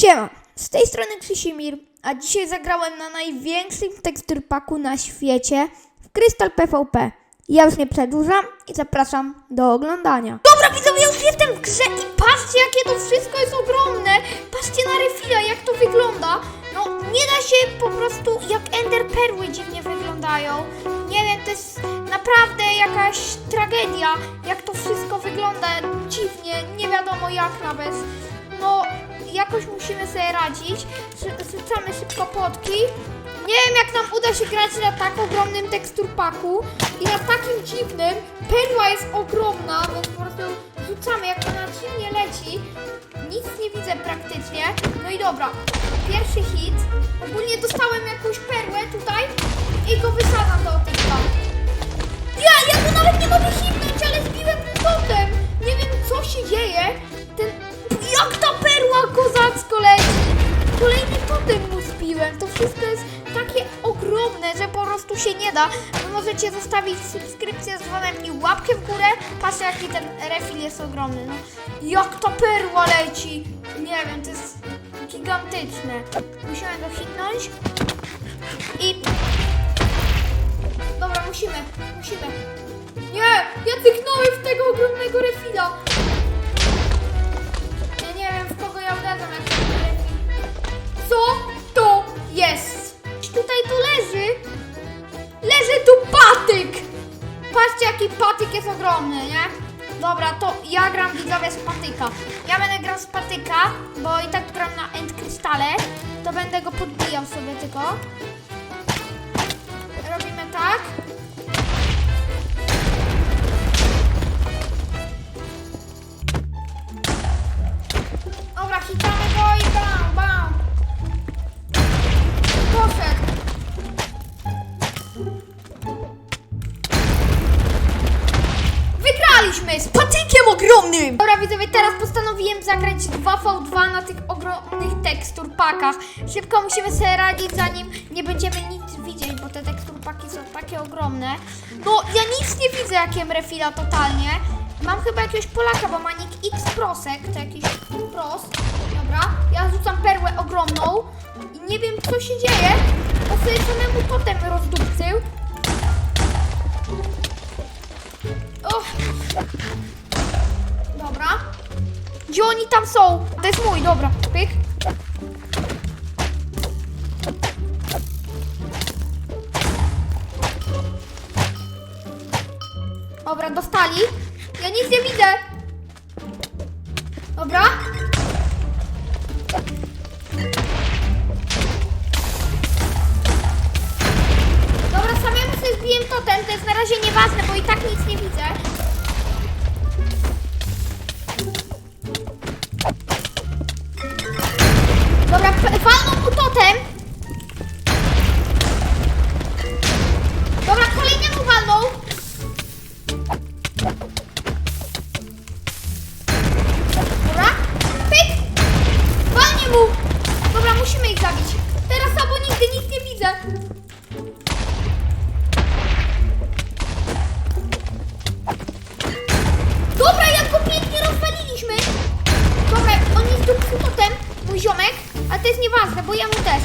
Siema, z tej strony Krzysimir, a dzisiaj zagrałem na największym teksturpaku na świecie w Crystal PvP. Ja już nie przedłużam i zapraszam do oglądania. Dobra widzowie, już jestem w grze i patrzcie jakie to wszystko jest ogromne. Patrzcie na refila, jak to wygląda. No nie da się po prostu, jak ender perły dziwnie wyglądają. Nie wiem, to jest naprawdę jakaś tragedia, jak to wszystko wygląda dziwnie, nie wiadomo jak nawet. No, jakoś musimy sobie radzić. Rzucamy szybko potki. Nie wiem, jak nam uda się grać na tak ogromnym teksturpaku i na takim dziwnym. Perła jest ogromna, więc po prostu rzucamy, jak ona dziwnie leci. Nic nie widzę praktycznie. No i dobra, pierwszy hit. Ogólnie dostałem jakąś perłę tutaj i go wysadzam do tyka. Ja, ja To wszystko jest takie ogromne, że po prostu się nie da. No możecie zostawić subskrypcję z dzwonem i łapkę w górę. Patrzcie, jaki ten refil jest ogromny. No, jak ta perła leci. Nie wiem, to jest gigantyczne. Musimy go hitnąć. I Dobra, musimy, musimy. Nie, ja cyknąłem w tego jaki patyk jest ogromny, nie? Dobra, to ja gram widzowie z patyka. Ja będę grał z patyka, bo i tak gram na end krystale. To będę go podbijał sobie tylko. Robimy tak. Dobra, hitamy go i bam, Wygraliśmy z patykiem ogromnym! Dobra widzowie, teraz postanowiłem zagrać 2v2 na tych ogromnych teksturpakach. Szybko musimy sobie radzić, zanim nie będziemy nic widzieć, bo te teksturpaki są takie ogromne. No, ja nic nie widzę, jakiem refila totalnie. Mam chyba jakiegoś Polaka, bo ma nick X Prosek, to jakiś pros. Dobra, ja rzucam perłę ogromną i nie wiem, co się dzieje. On sobie samemu totem rozdupcył. Gdzie oni tam są? To jest mój, dobra. Pyk. Dobra, dostali. Ja nic nie widzę. Dobra. Dobra, samemu sobie zbiłem totem, to jest na razie nieważne, bo i tak nic nie widzę. Potem, mój ziomek, ale to jest nieważne, bo ja mu też.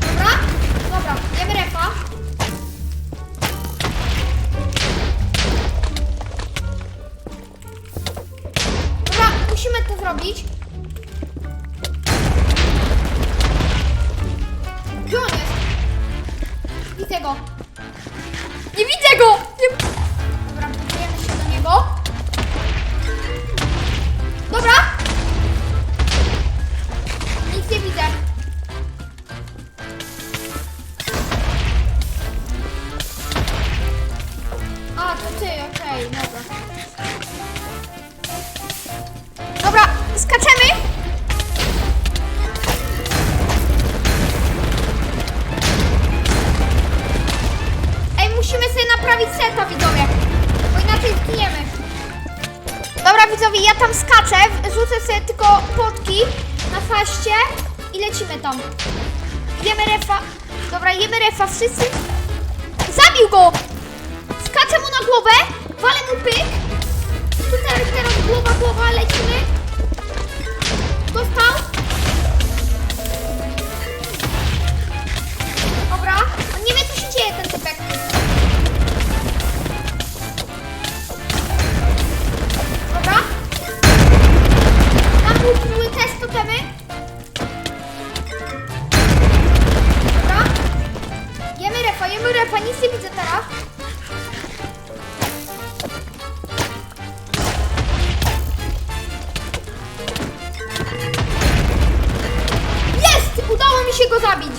Dobra, dobra, jemy refa. Dobra, musimy to zrobić. Gdzie on jest? Widzę go. Widzowie, ja tam skaczę. Rzucę sobie tylko potki na faście i lecimy tam. Jemy refa. Dobra, jemy refa. Wszyscy. Zabił go! Skaczę mu na głowę, walę mu pyk. głowa, lecimy. Jest!